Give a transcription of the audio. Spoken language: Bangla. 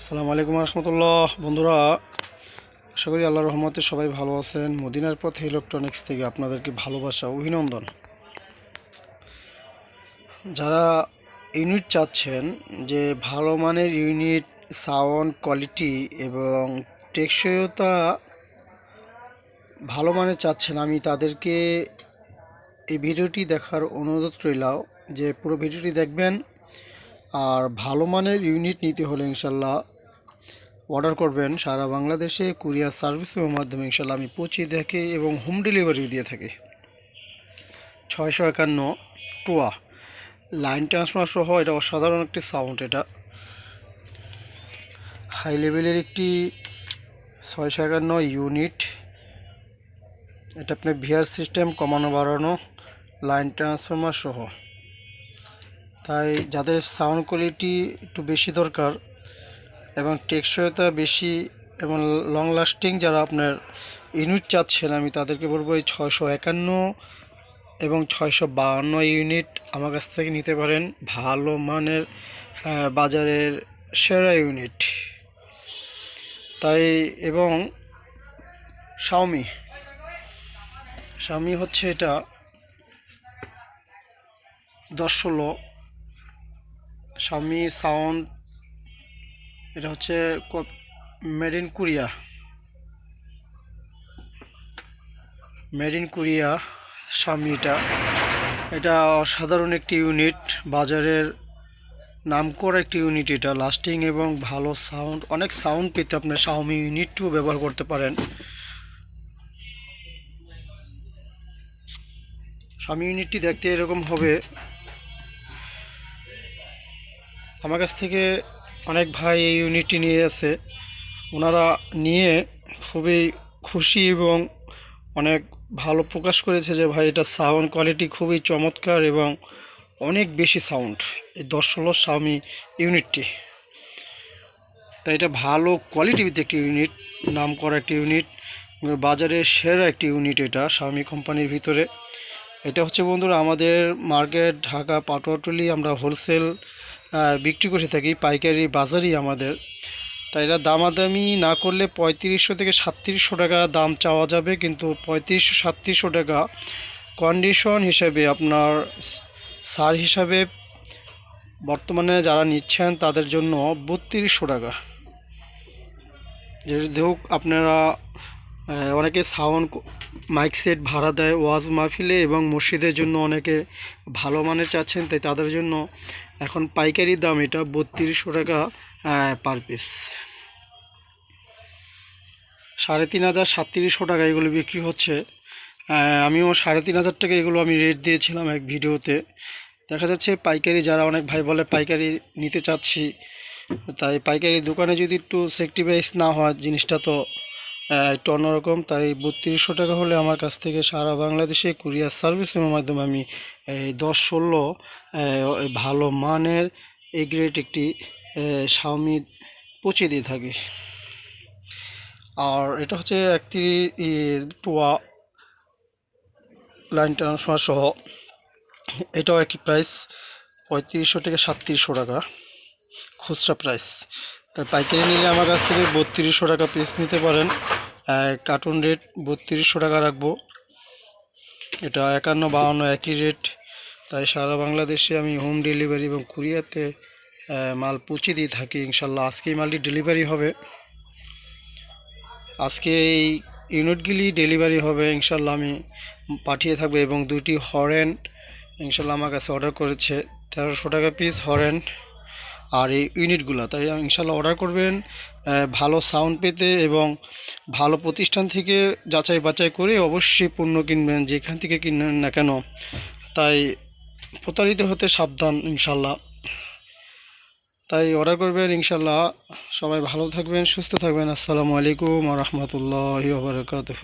আসসালামু আলাইকুম রহমতুল্লাহ। বন্ধুরা, আশা করি আল্লাহ রহমতে সবাই ভালো আছেন। মদিনার পথে ইলেকট্রনিক্স থেকে আপনাদেরকে ভালোবাসা, অভিনন্দন। যারা ইউনিট চাচ্ছেন যে ভালো মানের ইউনিট সাউন্ড কোয়ালিটি এবং টেকসইতা ভালো মানের চাচ্ছেন, আমি তাদেরকে এই ভিডিওটি দেখার অনুরোধ রইলাও যে পুরো ভিডিওটি দেখবেন। আর ভালো মানের ইউনিট নিতে হলে ইনশাল্লাহ অর্ডার করবেন। সারা বাংলাদেশে কুরিয়ার সার্ভিসের মাধ্যমে ইনশাল্লাহ আমি পৌঁছে দেখে এবং হোম ডেলিভারি দিয়ে থাকি। ছয়শো একান্ন টোয়া। লাইন ট্রান্সফার সহ এটা অসাধারণ একটি সাউন্ড এটা। হাই লেভেলের একটি ছয়শো একান্ন ইউনিট এটা আপনার ভিআর সিস্টেম কমানো, বাড়ানো লাইন ট্রান্সফরমার সহ। তাই যাদের সাউন্ড কোয়ালিটি একটু বেশি দরকার এবং টেকসইতা বেশি এবং লং লাস্টিং যারা আপনার ইউনিট চাচ্ছেন, আমি তাদেরকে বলব এই ছয়শো একান্ন এবং ছয়শো বাহান্ন ইউনিট আমার কাছ থেকে নিতে পারেন। ভালো মানের বাজারের সেরা ইউনিট তাই এবং শাওমি শাওমি হচ্ছে এটা দশ ষোলো শাওমি সাউন্ড, এটা হচ্ছে made in Korea made in Korea Xiaomi এটা। এটা অসাধারণ একটি ইউনিট বাজারের নাম করা একটি ইউনিট এটা। লাস্টিং এবং ভালো সাউন্ড অনেক সাউন্ড পেতে আপনার শাওমি ইউনিটটিও ব্যবহার করতে পারেন। শাওমি ইউনিটটি দেখতে এরকম হবে। আমার কাছ থেকে অনেক ভাই এই ইউনিটটি নিয়ে আছে ওনারা নিয়ে খুবই খুশি এবং অনেক ভালো প্রকাশ করেছে যে ভাই, এটা সাউন্ড কোয়ালিটি খুবই চমৎকার এবং অনেক বেশি সাউন্ড এই দশ ষোলো স্বামী ইউনিটটি তাই এটা ভালো কোয়ালিটিতে একটি ইউনিট নাম করা একটি ইউনিট বাজারে সেরা একটি ইউনিট এটা স্বামী কোম্পানির ভিতরে। এটা হচ্ছে বন্ধুরা আমাদের মার্কেট ঢাকা পাটোয়াটুলি আমরা হোলসেল বিক্রি করে থাকি, পাইকারি বাজারই আমাদের। তাই এটা দামাদামি না করলে পঁয়ত্রিশশো থেকে সাতত্রিশশো টাকা দাম চাওয়া যাবে, কিন্তু পঁয়ত্রিশশো, সাতত্রিশশো টাকা কন্ডিশন হিসেবে আপনার সার হিসাবে বর্তমানে যারা নিচ্ছেন তাদের জন্য বত্রিশশো টাকা। যেহেতু আপনারা অনেকে সাউন্ড মাইক সেট ভাড়া দেয়, ওয়াজ মাহফিলে এবং মসজিদের জন্য অনেকে ভালো মানের চাচ্ছেন, তাই তাদের জন্য এখন পাইকারি দাম এটা বত্রিশশো টাকা পার পিস সাড়ে তিন হাজার সাতত্রিশশো টাকা এগুলো বিক্রি হচ্ছে। আমিও সাড়ে তিন হাজার টাকা এগুলো আমি রেট দিয়েছিলাম এক ভিডিওতে। দেখা যাচ্ছে পাইকারি, যারা অনেক ভাই বলে পাইকারি নিতে চাচ্ছি, তাই পাইকারি দোকানে যদি একটু সেক্টিভাইজ না হয়, জিনিসটা তো একটু অন্যরকম, তাই বত্রিশশো টাকা হলে আমার কাছ থেকে সারা বাংলাদেশে কুরিয়ার সার্ভিসের মাধ্যমে আমি দশ ষোলো ভালো মানের এই গ্রেড একটি শাওমি পৌঁছে দিয়ে থাকি। আর এটা হচ্ছে একটি টোয়া লাইন ট্রান্সফার সহ, এটাও একই প্রাইস পঁয়ত্রিশশো থেকে সাতত্রিশশো টাকা, খুচরা প্রাইস তাই পাইকারি নিলে আমার কাছ থেকে বত্রিশশো টাকা পিস নিতে পারেন। কার্টুন রেট বত্রিশশো টাকা রাখব। এটা একান্ন, বাহান্ন একই রেট তাই সারা বাংলাদেশে আমি হোম ডেলিভারি এবং কুরিয়াতে মাল পৌঁছে দিয়ে থাকি। ইনশাল্লাহ আজকেই মালটি ডেলিভারি হবে। আজকে এই ইউনিটগুলি ডেলিভারি হবে। ইনশাল্লাহ আমি পাঠিয়ে থাকব এবং দুটি হরেন ইনশাল্লাহ আমার কাছে অর্ডার করেছে। তেরোশো টাকা পিস হরেন। আর এই ইউনিটগুলো। তাই ইনশাল্লাহ অর্ডার করবেন ভালো সাউন্ড পেতে এবং ভালো প্রতিষ্ঠান থেকে যাচাই বাছাই করে অবশ্যই পণ্য কিনবেন, যেখান থেকে কিনেন না কেন। তাই প্রতারিত হতে সাবধান ইনশাল্লাহ। তাই অর্ডার করবেন ইনশাল্লাহ। সবাই ভালো থাকবেন, সুস্থ থাকবেন। আসসালামু আলাইকুম রহমতুল্লাহ বারকাতহ।